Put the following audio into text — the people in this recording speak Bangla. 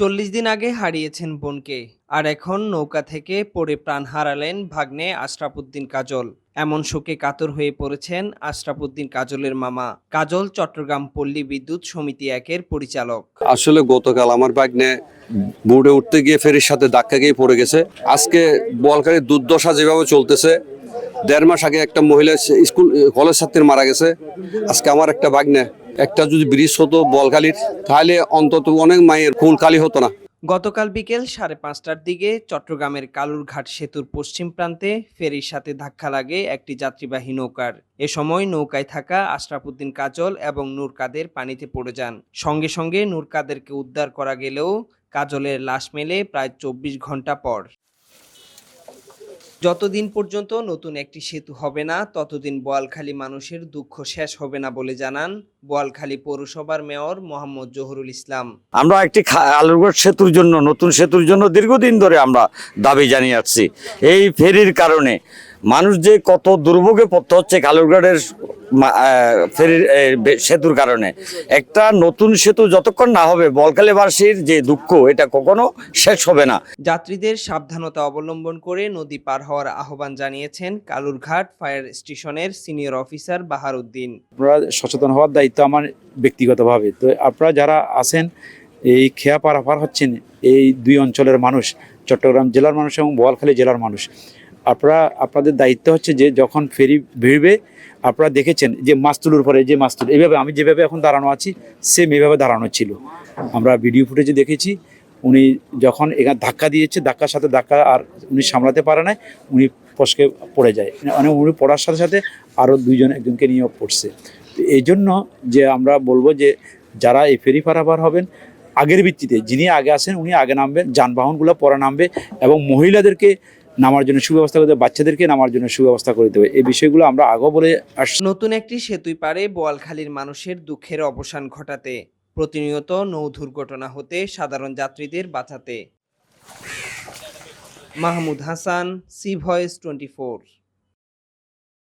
চল্লিশ দিন আগে হারিয়েছেন বোনকে, আর এখন নৌকা থেকে পড়ে প্রাণ হারালেন ভাগ্নে আশরাফুদ্দিন কাজল। এমন শোকে কাতর হয়ে পড়েছেন আশরাফুদ্দিন কাজলের মামা। কাজল, চট্টগ্রাম পল্লী বিদ্যুৎ সমিতি একের পরিচালক। আসলে গতকাল আমার ভাগ্নে বোর্ডে উঠতে গিয়ে ফেরির সাথে ধাক্কা গিয়ে পড়ে গেছে। আজকে বলকারীর দুর্দশা যেভাবে চলতেছে দেড় মাস আগে একটা মহিলা স্কুল কলেজ ছাত্রীর মারা গেছে। আজকে আমার একটা বাগনে, একটা যদি ব্রিজ হতো বলকালির তাহলে অন্তত অনেক মায়ের কুল কালি হতো না। গতকাল বিকেল সাড়ে পাঁচটার দিকে চট্টগ্রামের কালুরঘাট সেতুর পশ্চিম প্রান্তে ফেরির সাথে ধাক্কা লাগে একটি যাত্রীবাহী নৌকার। এ সময় নৌকায় থাকা আশরাফুদ্দিন কাজল এবং নূর কাদের পানিতে পড়ে যান। সঙ্গে সঙ্গে নূর কাদেরকে উদ্ধার করা গেলেও কাজলের লাশ মেলে প্রায় চব্বিশ ঘণ্টা পর। যতদিন পর্যন্ত নতুন একটি সেতু হবে না, ততদিন বোয়ালখালী মানুষের দুঃখ শেষ হবে না বলে জানান বোয়ালখালী পৌরসভার মেয়র মোহাম্মদ জহুরুল ইসলাম। আমরা একটি আলুরগড় সেতুর জন্য, নতুন সেতুর জন্য দীর্ঘদিন ধরে আমরা দাবি জানিয়ে আসছি। এই ফেরির কারণে মানুষ যে কত দুর্ভোগে পড়তে হচ্ছে কালুরঘাটের ফেরির সেতুর কারণে। একটা নতুন সেতু যতক্ষণ না হবে বলকালীবাসীর যে দুঃখ এটা কখনো শেষ হবে না। যাত্রীদের সাবধানতা অবলম্বন করে নদী পার হওয়ার আহ্বান জানিয়েছেন কালুরঘাট ফায়ার স্টেশনের সিনিয়র অফিসার বাহার উদ্দিন আপনারা সচেতন হওয়ার দায়িত্ব আমার ব্যক্তিগতভাবে। তো আপনারা যারা আছেন এই খেয়া পারাপার হচ্ছেন এই দুই অঞ্চলের মানুষ চট্টগ্রাম জেলার মানুষ এবং বোয়ালখালী জেলার মানুষ আপনারা, আপনাদের দায়িত্ব হচ্ছে যে যখন ফেরি ভিড়বে, আপনারা দেখেছেন যে মাস্তুলের পরে যে মাস্তুল, এইভাবে আমি যেভাবে এখন দাঁড়ানো আছি সেম এইভাবে দাঁড়ানো ছিল। আমরা ভিডিও ফুটেজে দেখেছি, উনি যখন এখানে ধাক্কা দিয়েছে, ধাক্কার সাথে ধাক্কা আর উনি সামলাতে পারে না উনি ফসকে পড়ে যায়। মানে উনি পড়ার সাথে সাথে আরও দুইজন একজনকে নিয়েও পড়ছে। তো এই জন্য যে আমরা বলব যে যারা এই ফেরি পারাপার হবেন, আগের ভিত্তিতে যিনি আগে আসেন, উনি আগে নামবেন, যানবাহনগুলো পরে নামবে এবং মহিলাদেরকে নামার জন্য সুব্যবস্থা করে দেবে, বাচ্চাদেরকে নামার জন্য সুব্যবস্থা করে দেবে। এই বিষয়গুলো আমরা আগেও বলে আসছি নতুন একটি সেতুই পারে বোয়ালখালীর মানুষের দুঃখের অবসান ঘটাতে। প্রতিনিয়ত নৌ দুর্ঘটনা হতে সাধারণ যাত্রীদের বাঁচাতে। Mahmud Hasan, C voice twenty